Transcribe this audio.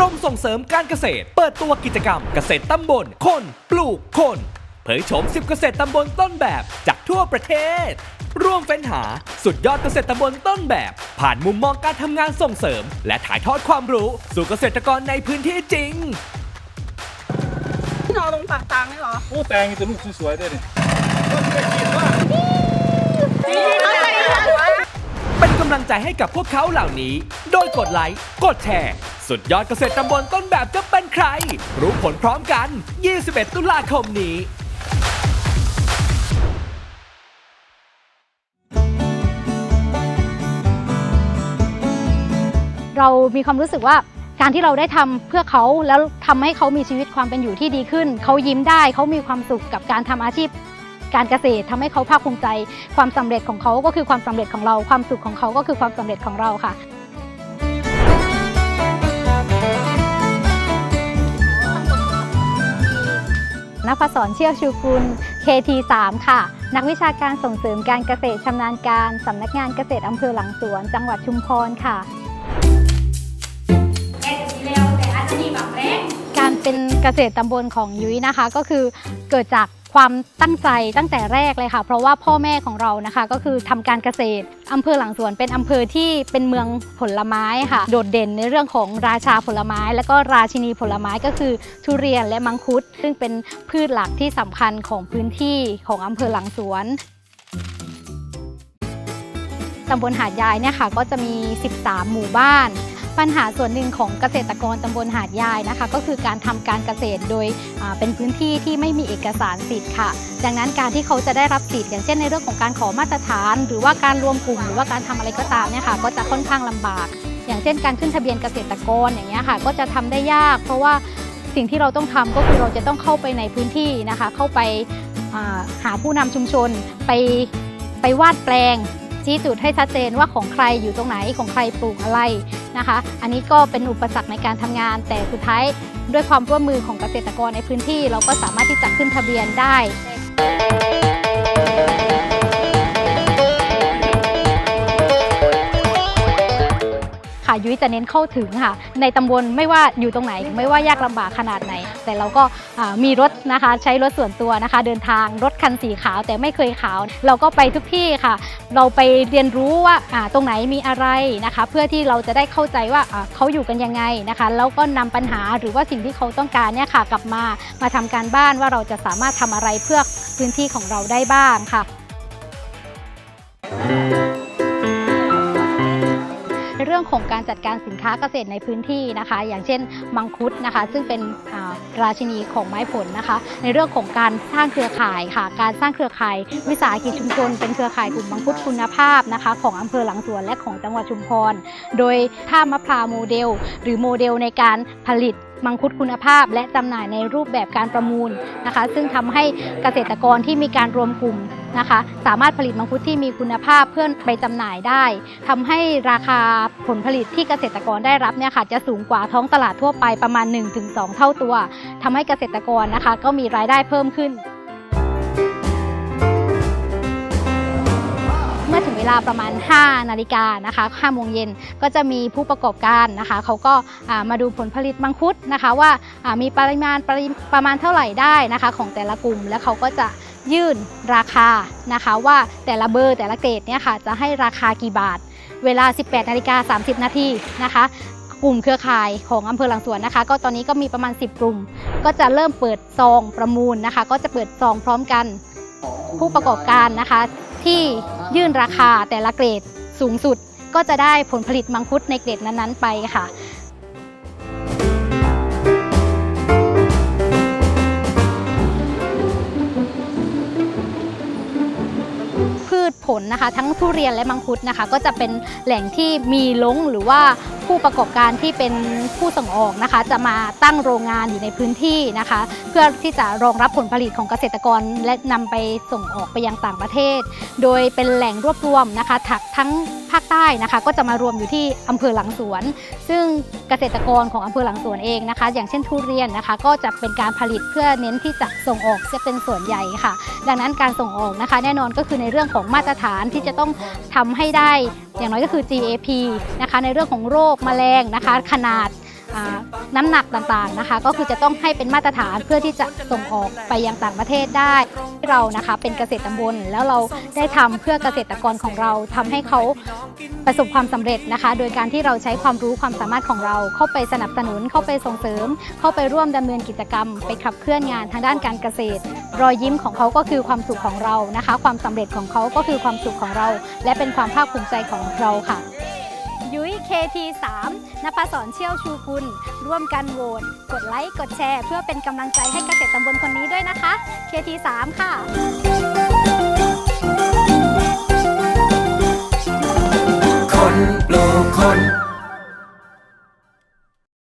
รมส่งเสริมการเกษตร เปิดตัวกิจกรรมเกษตรตำบล คนปลูกคน เผยโฉม10 เกษตรตำบลต้นแบบจากทั่วประเทศ ร่วมเฟ้นหาสุดยอดเกษตรตำบลต้นแบบ ผ่านมุมมองการทำงานส่งเสริม และถ่ายทอดความรู้สู่เกษตรกรในพื้นที่จริงที่นอนตรงปากทางนี่เหรอโอ้แตงมีแต่ลูกสวยๆด้วยนี่เป็นกำลังใจให้กับพวกเขาเหล่านี้ โดยกดไลค์ กดแชร์ สุดยอดเกษตรตำบลต้นแบบจะเป็นใคร รู้ผลพร้อมกัน 21 ตุลาคมนี้เรามีความรู้สึกว่าการที่เราได้ทำเพื่อเขาแล้วทำให้เขามีชีวิตความเป็นอยู่ที่ดีขึ้น เขายิ้มได้เขามีความสุขกับการทำอาชีพ การเกษตรทำให้เขาภาคภูมิใจ ความสำเร็จของเขาก็คือความสำเร็จของเรา ความสุขของเขาก็คือความสำเร็จของเราค่ะ นภศรเชี่ยวชูกุล KT3 ค่ะ นักวิชาการส่งเสริมการเกษตรชำนาญการสำนักงานเกษตรอำเภอหลังสวน จังหวัดชุมพรค่ะ การเป็นเกษตรตำบลของยุ้ยนะคะก็คือเกิดจาก ความตั้งใจตั้งแต่แรกเลยค่ะ เพราะว่าพ่อแม่ของเรานะคะ ก็คือทำการเกษตรอำเภอหลังสวนเป็นอำเภอที่เป็นเมืองผลไม้ค่ะ โดดเด่นในเรื่องของราชาผลไม้ และก็ราชินีผลไม้ก็คือทุเรียนและมังคุด ซึ่งเป็นพืชหลักที่สำคัญของพื้นที่ของอำเภอหลังสวนตำบลหาดยายเนี่ยค่ะก็จะมี 13 หมู่บ้าน ปัญหาส่วนหนึ่งของเกษตรกรตำบลหาดยายนะคะ ก็คือการทำการเกษตรโดยเป็นพื้นที่ที่ไม่มีเอกสารสิทธิ์ค่ะ ดังนั้นการที่เขาจะได้รับสิทธิ์อย่างเช่นในเรื่องของการขอมาตรฐาน หรือว่าการรวมกลุ่ม หรือว่าการทำอะไรก็ตามเนี่ยค่ะก็จะค่อนข้างลำบาก อย่างเช่นการขึ้นทะเบียนเกษตรกรอย่างเงี้ยค่ะ ก็จะทำได้ยาก เพราะว่าสิ่งที่เราต้องทำก็คือเราจะต้องเข้าไปในพื้นที่นะคะ เข้าไปหาผู้นำชุมชนไปไปวาดแปลงชี้จุดให้ชัดเจนว่าของใครอยู่ตรงไหนของใครปลูกอะไร นะคะ อันนี้ก็เป็นอุปสรรคในการทำงาน แต่สุดท้ายด้วยความร่วมมือของเกษตรกรในพื้นที่ เราก็สามารถที่จะขึ้นทะเบียนได้ ค่ะยุ้ยจะเน้นเข้าถึงค่ะ ในตำบลไม่ว่าอยู่ตรงไหน ไม่ว่ายากลำบากขนาดไหน แต่เราก็มีรถนะคะใช้รถส่วนตัวนะคะ เดินทางรถคันสีขาวแต่ไม่เคยขาว เราก็ไปทุกที่ค่ะ เราไปเรียนรู้ว่าตรงไหนมีอะไรนะคะ เพื่อที่เราจะได้เข้าใจว่าอ่าเขาอยู่กันยังไงนะคะ แล้วก็นำปัญหาหรือว่าสิ่งที่เขาต้องการเนี่ยค่ะกลับมามาทำการบ้านว่าเราจะสามารถทำอะไรเพื่อพื้นที่ของเราได้บ้างค่ะ เรื่องของการจัดการสินค้าเกษตรในพื้นที่นะคะ อย่างเช่นมังคุดนะคะ ซึ่งเป็นราชินีของไม้ผลนะคะ ในเรื่องของการสร้างเครือข่ายค่ะ การสร้างเครือข่ายวิสาหกิจชุมชนเป็นเครือข่ายกลุ่มมังคุดคุณภาพนะคะ ของอำเภอหลังสวนและของจังหวัดชุมพร โดยท่ามะพร้าวโมเดล หรือโมเดลในการผลิต มังคุดคุณภาพ และจำหน่ายในรูปแบบการประมูลนะคะ ซึ่งทำให้เกษตรกรที่มีการรวมกลุ่มนะคะ สามารถผลิตมังคุดที่มีคุณภาพเพื่อไปจำหน่ายได้ทำให้ราคาผลผลิตที่เกษตรกรได้รับเนี่ยค่ะจะสูงกว่าท้องตลาดทั่วไปประมาณ 1-2 เท่าตัวทำให้เกษตรกรนะคะ ก็มีรายได้เพิ่มขึ้น อถึงเวลาประมาณ 5 นาฬิกานะคะ5โมงเย็นก็จะมีผู้ประกอบการนะคะเขาก็มาดูผลผลิตมังคุดนะคะว่าอ่ามีปริมาณปริประมาณเท่าไหร่ได้นะคะ ของแต่ละกลุ่มแล้วเขาก็จะยื่นราคานะคะว่าแต่ละเบอร์แต่ละเกรดเนี่ยค่ะจะให้ราคากี่บาท เวลา 18นาฬิกา30 นาทีนะคะกลุ่มเครือข่ายของอำเภอหลังสวนนะคะ ก็ตอนนี้ก็มีประมาณ 10 กลุ่ม ก็จะเริ่มเปิดซองประมูลนะคะ ก็จะเปิดซองพร้อมกันผู้ประกอบการนะคะ ที่ยื่นราคาแต่ละเกรดสูงสุดก็จะได้ผลผลิตมังคุดในเกรดนั้นๆไปค่ะ ลนะคะ ทั้งทุเรียนและมังคุดนะคะ ก็จะเป็นแหล่งที่มีลงหรือว่าผู้ประกอบการที่เป็นผู้ส่งออกนะคะ จะมาตั้งโรงงานอยู่ในพื้นที่นะคะ เพื่อที่จะรองรับผลผลิตของเกษตรกรและนำไปส่งออกไปยังต่างประเทศ โดยเป็นแหล่งรวบรวมนะคะทั้ง ภาคใต้นะคะ ก็จะมารวมอยู่ที่อำเภอหลังสวน ซึ่งเกษตรกรของอำเภอหลังสวนเองนะคะ อย่างเช่นทุเรียนนะคะ ก็จะเป็นการผลิตเพื่อเน้นที่จะส่งออกจะเป็นส่วนใหญ่ค่ะ ดังนั้นการส่งออกนะคะ แน่นอนก็คือในเรื่องของมาตรฐานที่จะต้องทำให้ได้ อย่างน้อยก็คือ GAP นะคะ ในเรื่องของโรคแมลงนะคะ ขนาด น้ำหนักต่างๆนะคะ ก็คือจะต้องให้เป็นมาตรฐานเพื่อที่จะส่งออกไปยังต่างประเทศได้เรานะคะเป็นเกษตรตำบลแล้วเราได้ทำเพื่อเกษตรกรของเราทำให้เขาประสบความสำเร็จนะคะ โดยการที่เราใช้ความรู้ความสามารถของเรา เข้าไปสนับสนุนเข้าไปส่งเสริม เข้าไปร่วมดำเนินกิจกรรม ไปขับเคลื่อนงานทางด้านการเกษตร รอยยิ้มของเขาก็คือความสุขของเรานะคะ ความสำเร็จของเขาก็คือความสุขของเรา และเป็นความภาคภูมิใจของเราค่ะ ยุ้ย KT3 นภศรเชี่ยวชูคุณ ร่วมกันโหวตกดไลค์ กดแชร์ เพื่อเป็นกำลังใจให้เกษตรตำบลคนนี้ด้วยนะคะ KT3 ค่ะคนปลูกคน